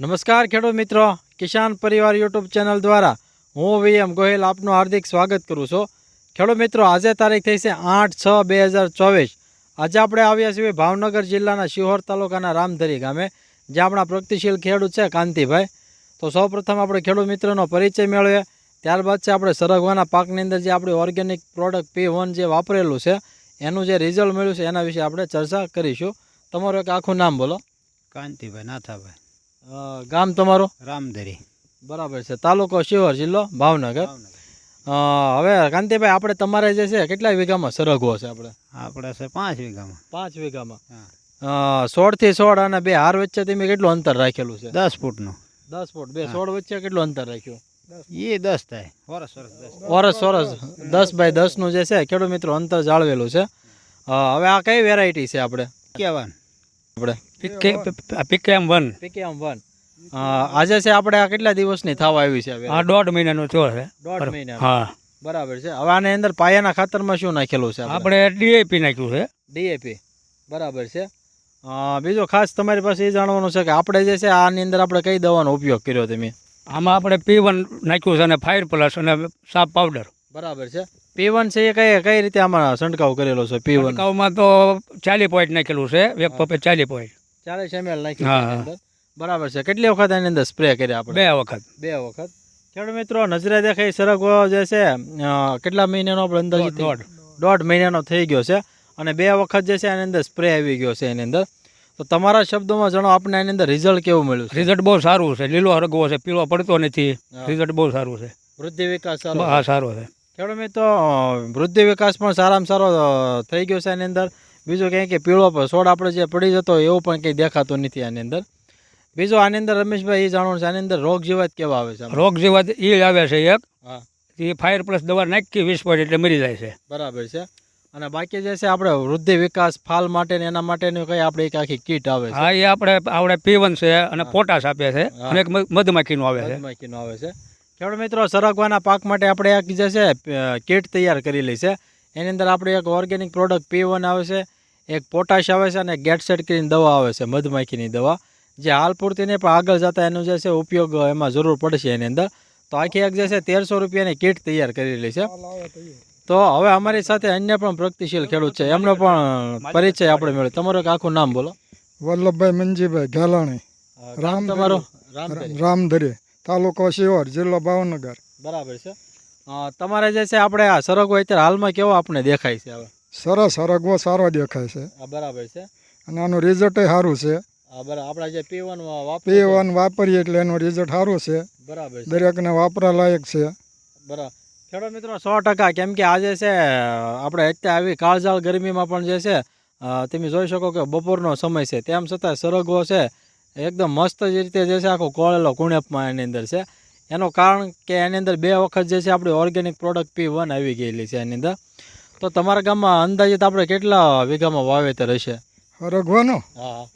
નમસ્કાર ખેડૂત મિત્રો. કિસાન પરિવાર યુટ્યુબ ચેનલ દ્વારા હું વીએમ ગોહિલ આપનું હાર્દિક સ્વાગત કરું છું. ખેડૂત મિત્રો, આજે તારીખ થઈ છે આઠ છ બે હજાર ચોવીસ. આજે આપણે આવ્યા છીએ ભાવનગર જિલ્લાના શિહોર તાલુકાના રામધરી ગામે, જ્યાં આપણા પ્રગતિશીલ ખેડૂત છે કાંતિભાઈ. તો સૌપ્રથમ આપણે ખેડૂત મિત્રોનો પરિચય મેળવીએ. ત્યારબાદ છે આપણે સરગવાના પાકની અંદર જે આપણે ઓર્ગેનિક પ્રોડક્ટ પી વન જે વાપરેલું છે, એનું જે રિઝલ્ટ મળ્યું છે એના વિશે આપણે ચર્ચા કરીશું. તમારું એક આખું નામ બોલો. કાંતિભાઈ નાથાભાઈ. ગામ તમારું? રામધરી. બરાબર છે. તાલુકો શિહોર જિલ્લો ભાવનગર. હવે કાંતિભાઈ આપણે તમારે જે છે કેટલા વીઘામાં સરગવો છે આપણે? આપણે છે પાંચ વીઘામાં. પાંચ વીઘામાં. સોળથી સોળ અને બે હાર વચ્ચે તમે કેટલું અંતર રાખેલું છે? દસ ફૂટનું. દસ ફૂટ. બે સોળ વચ્ચે કેટલું અંતર રાખ્યું? એ દસ થાય. વરસ વરસ દસ. બાય દસનું જે છે ખેડૂત મિત્રો અંતર જાળવેલું છે. હવે આ કઈ વેરાયટી છે આપણે? કેવાનું આપણે. પીકેમ વન પીકેએમ વન આજે છે આપણે આ કેટલા દિવસની થવા આવી છે હવે? આ દોઢ મહિનાનો થયો છે. દોઢ મહિના હા. બરાબર છે. હવે આની અંદર પાયાના ખાતરમાં શું નાખેલું છે આપણે? ડીએપી નાખ્યું છે. ડીએપી બરાબર છે. બીજો બીજું ખાસ તમારી પાસે એ જાણવાનું છે કે આપણે જે છે આની અંદર આપણે કઈ દવાનો ઉપયોગ કર્યો તમે? આમાં આપણે પી વન નાખ્યું છે અને ફાયર પ્લસ અને સાપ પાવડર બરાબર છે. પી વન છે એ કઈ કઈ રીતે આમાં છંટકાવ કરેલો છે પી વન છંટકાવમાં તો ચાલી પોઈન્ટ નાખેલું છે એક પપે ચાલી પોઈન્ટ ચાલીસ એમએલ. અંદર. બરાબર છે. કેટલી વખત એની અંદર સ્પ્રે કર્યા આપણે? બે વખત. બે વખત. ખેડૂત મિત્રો નજરે દેખાય સરગવો જે છે કેટલા મહિનાનો આપણે અંદાજ દોઢ દોઢ. મહિનાનો થઈ ગયો છે અને બે વખત જે છે એની અંદર સ્પ્રે આવી ગયો છે એની અંદર. તો તમારા શબ્દોમાં જણો આપણે એની અંદર રિઝલ્ટ કેવું મળ્યું છે? રિઝલ્ટ બહુ સારું છે. લીલો હરગવો છે પીળો પડતો નથી. રિઝલ્ટ બહુ સારું છે. વૃદ્ધિ વિકાસ હા સારો છે. ખેડૂત મિત્રો વૃદ્ધિ વિકાસ પણ સારામાં સારો થઈ ગયો છે આની અંદર. બીજું કંઈ કે પીળો છોડ આપણે જે પડી જતો એવું પણ કંઈ દેખાતું નથી આની અંદર. બીજું આની અંદર રમેશભાઈ એ જાણવાનું છે આની અંદર રોગ જીવાત કેવા આવે છે? રોગ જીવાત એ આવે છે એક. એ ફાયર પ્લસ દવા નાખી વીસ પોઈન્ટ એટલે મરી જાય છે. બરાબર છે. અને બાકી જે છે આપણે વૃદ્ધિ વિકાસ ફાલ માટે ને એના માટેની કઈ આપણે એક આખી કીટ આવે છે? હા એ આપણે આપણે પીવન છે અને પોટાશ આપે છે અને એક મધમાખીનું આવે છે. મધમાખીનો આવે છે. ખેડૂત મિત્રો સરગવાના પાક માટે આપણે એક જે છે કીટ તૈયાર કરેલી છે. એની અંદર આપણે એક ઓર્ગેનિક પ્રોડક્ટ પી આવે છે એક પોટાશ આવે છે અને ગેટ સેટ કરીને દવા આવે છે મધમાખીની દવા. જે હાલ પૂરતી નહીં પણ આગળ જતાં એનો જે છે ઉપયોગ એમાં જરૂર પડશે એની અંદર. તો આખી એક જે છે તેરસો રૂપિયાની કીટ તૈયાર કરેલી છે. તો હવે અમારી સાથે અન્ય પણ પ્રગતિશીલ ખેડૂત છે. એમનો પણ પરિચય આપણે મેળવ્યો તમારું એક આખું નામ બોલો. વલ્લભભાઈ મંજીભાઈ ઘેલાણી. રામ તમારો? રામ રામધરી. તાલુકો શિહોર જિલ્લો ભાવનગર. બરાબર છે. તમારે જે છે આપણે આ સરગવો અત્યારે હાલમાં કેવો આપણે દેખાય છે હવે? સરસ સરગવો સારો દેખાય છે. આ બરાબર છે. અને આનું રિઝલ્ટ સારું છે. આપણે જે પી વન પી વન વાપરીએ એટલે એનું રિઝલ્ટ સારું છે. બરાબર દરેકને વાપરા લાયક છે. બરાબર ખેડૂત મિત્રો સો ટકા કેમ કે આજે છે આપણે અત્યારે આવી કાળઝાળ ગરમીમાં પણ જે છે તમે જોઈ શકો કે બપોરનો સમય છે. તેમ છતાં સરગવો છે એકદમ મસ્ત જે રીતે જે છે આખો કોળેલો કુણેપમાં એની અંદર છે. એનું કારણ કે એની અંદર બે વખત જે છે આપણી ઓર્ગેનિક પ્રોડક્ટ પી વન આવી ગયેલી છે એની અંદર. તો તમારા ગામમાં અંદાજિત આપણે કેટલા વીઘામાં વાવેતર હશે? રઘવાનું? હા.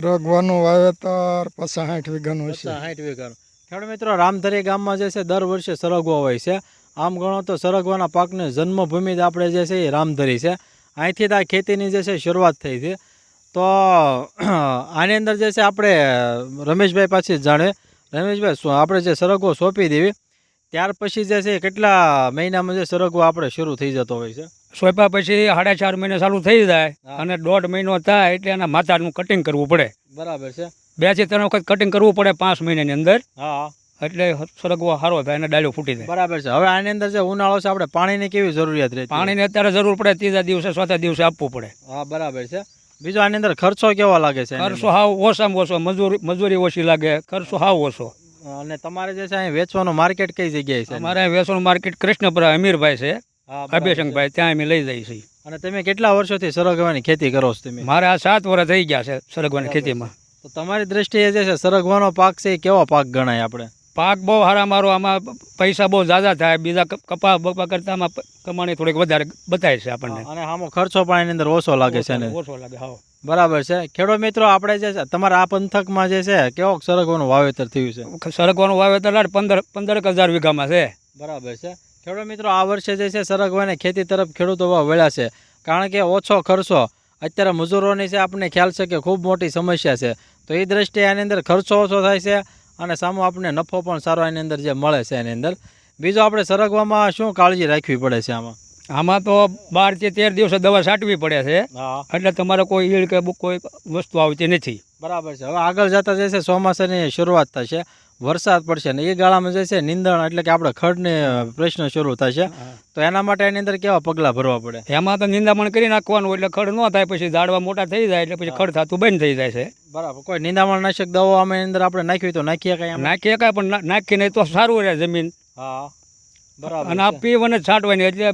રઘવાનું વાવેતર પછી સાઠ વીઘાનું હશે. સાઠ વીઘાનું. ખેડૂત મિત્રો રામધરી ગામમાં જે છે દર વર્ષે સરગવો હોય છે. આમ ગણો તો સરગવાના પાકની જન્મભૂમિ જ આપણે જે છે એ રામધરી છે. અહીંથી જ આ ખેતીની જે છે શરૂઆત થઈ છે. તો આની અંદર જે છે આપણે રમેશભાઈ પાછી જ જાણે. રમેશભાઈ આપણે જે સરગવો સોંપી દેવી ત્યાર પછી જે છે કેટલા મહિનામાં જે સરગવો આપણે શરૂ થઈ જતો હોય છે? સોંપ્યા પછી સાડા ચાર મહિને ચાલુ થઈ જાય અને દોઢ મહિનો થાય એટલે એના માથાનું કટિંગ કરવું પડે. બરાબર છે. બેથી ત્રણ વખત કટિંગ કરવું પડે પાંચ મહિનાની અંદર. હા. એટલે સરગવો સારો થાય અને ડાળીઓ ફૂટી જાય. બરાબર છે. હવે આની અંદર જે ઉનાળો છે આપણે પાણીની કેવી જરૂરિયાત રહે પાણીની અત્યારે જરૂર પડે ત્રીજા દિવસે ચોથા દિવસે આપવું પડે. હા બરાબર છે. બીજો આની અંદર ખર્ચો કેવો લાગે છે ખર્ચો હાવ ઓછામાં ઓછો મજૂરી મજૂરી ઓછી લાગે ખર્ચો હાવ ઓછો. અને તમારે જે છે અહીં વેચવાનું માર્કેટ કઈ જગ્યાએ છે? અમારે વેચવાનું માર્કેટ કૃષ્ણપુરા અમીરભાઈ છે હા, અભિશંકભાઈ ત્યાં અમે લઈ જઈએ છીએ. અને તમે કેટલા વર્ષોથી સરગવાની ખેતી કરો છો તમે? મારે આ સાત વર્ષ થઈ ગયા છે સરગવાની ખેતીમાં. તો તમારી દ્રષ્ટિએ જે છે સરગવાનો પાક છે એ કેવો પાક ગણાય આપણે? પાક બહુ સારા મારો આમાં પૈસા બહુ ઝાઝા થાય. બીજા કપા બપા કરતાં આમાં કમાણી થોડીક વધારે બતાય છે આપણને. અને આમાં ખર્ચો પણ એની અંદર ઓછો લાગે છે ને? ઓછો લાગે હા. બરાબર છે. ખેડૂત મિત્રો આપણે જે છે તમારા આ પંથકમાં જે છે કેવો સરગવાનું વાવેતર થયું છે? સરગવાનું વાવેતર પંદર પંદર હજાર વીઘામાં છે. બરાબર છે. ખેડૂત મિત્રો આ વર્ષે જે છે સરગવાને ખેતી તરફ ખેડૂતો વળ્યા છે. કારણ કે ઓછો ખર્ચો અત્યારે મજૂરોની છે આપણને ખ્યાલ છે કે ખૂબ મોટી સમસ્યા છે. તો એ દ્રષ્ટિએ આની અંદર ખર્ચો ઓછો થાય છે અને સામો આપણને નફો પણ સારો એની અંદર જે મળે છે એની અંદર. બીજો આપણે સરગવામાં શું કાળજી રાખવી પડે છે આમાં? આમાં તો બાર કે તેર દિવસે દવા છાંટવી પડે છે. એટલે તમારે કોઈ ઈળ કે કોઈ વસ્તુ આવતી નથી. બરાબર છે. હવે આગળ જતા જશે છે ચોમાસાની શરૂઆત થશે. વરસાદ પડશે ને એ ગાળામાં જે છે નિંદણ એટલે કે આપણે ખડને પ્રશ્ન શરૂ થશે. તો એના માટે એની અંદર કેવા પગલાં ભરવા પડે? એમાં તો નિંદામણ કરી નાખવાનું એટલે ખડ ન થાય પછી ઝાડવા મોટા થઈ જાય એટલે પછી ખડ થતું બંધ થઈ જાય છે. બરાબર. કોઈ નિંદામણ નાશક દવાઓ આમાં અંદર આપણે નાખવી તો નાખીએ કાંઈ નાખીએ કાંઈ પણ ના- નાખીને તો સારું રહે જમીન. હા. બરાબર અને આ પીવન છાંટવાની એટલે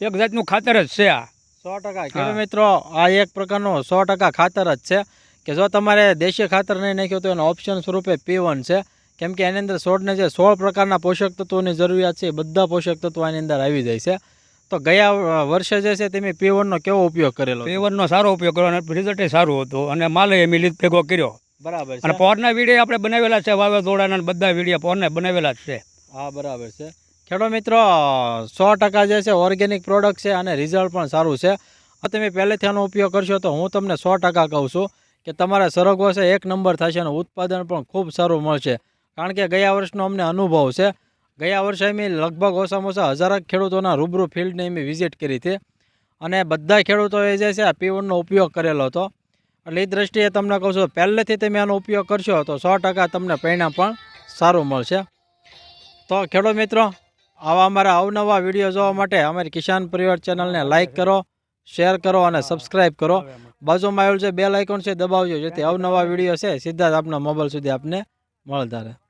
એક જાતનું ખાતર જ છે આ. સો ટકા. મિત્રો આ એક પ્રકારનો સો ટકા ખાતર જ છે કે જો તમારે દેશી ખાતર નહીં નાખ્યું તો એનો ઓપ્શન સ્વરૂપે પીવન છે. કેમ કે એની અંદર છોડને જે સોળ પ્રકારના પોષક તત્વોની જરૂરિયાત છે એ બધા પોષક તત્વો એની અંદર આવી જાય છે. તો ગયા વર્ષે જે છે તમે પેવરનો કેવો ઉપયોગ કરેલો પેવરનો સારો ઉપયોગ કર્યો અને રિઝલ્ટ સારું હતું અને માલે એમ લીધ ભેગો કર્યો. બરાબર અને પોરના વીડિયા આપણે બનાવેલા છે વાવાઝોડાના અને બધા વીડિયા પોરને બનાવેલા જ છે. હા બરાબર છે. ખેડો મિત્રો સો ટકા જે છે ઓર્ગેનિક પ્રોડક્ટ છે અને રિઝલ્ટ પણ સારું છે. તમે પહેલેથી આનો ઉપયોગ કરશો તો હું તમને સો ટકા કહું છું કે તમારા સરગવો છે એક નંબર થશે અને ઉત્પાદન પણ ખૂબ સારું મળશે. કારણ કે ગયા વર્ષનો અમને અનુભવ છે. ગયા વર્ષે અમે લગભગ ઓછામાં ઓછા હજારક ખેડૂતોના રૂબરૂ ફિલ્ડની અમે વિઝિટ કરી હતી. અને બધા ખેડૂતોએ જે છે પીઓનનો ઉપયોગ કરેલો હતો. એટલે એ દ્રષ્ટિએ તમને કહું છું, પહેલેથી તમે આનો ઉપયોગ કરશો તો સો ટકા તમને પરિણામ પણ સારું મળશે. તો ખેડૂત મિત્રો, આવા અમારા અવનવા વીડિયો જોવા માટે અમારી કિસાન પરિવાર ચેનલને લાઇક કરો, શેર કરો અને સબસ્ક્રાઇબ કરો. બાજુમાં આવેલું છે બે લાઇકોન છે દબાવજો, જેથી અવનવા વીડિયો છે સીધા જ આપના મોબાઈલ સુધી આપને મળતા રહે.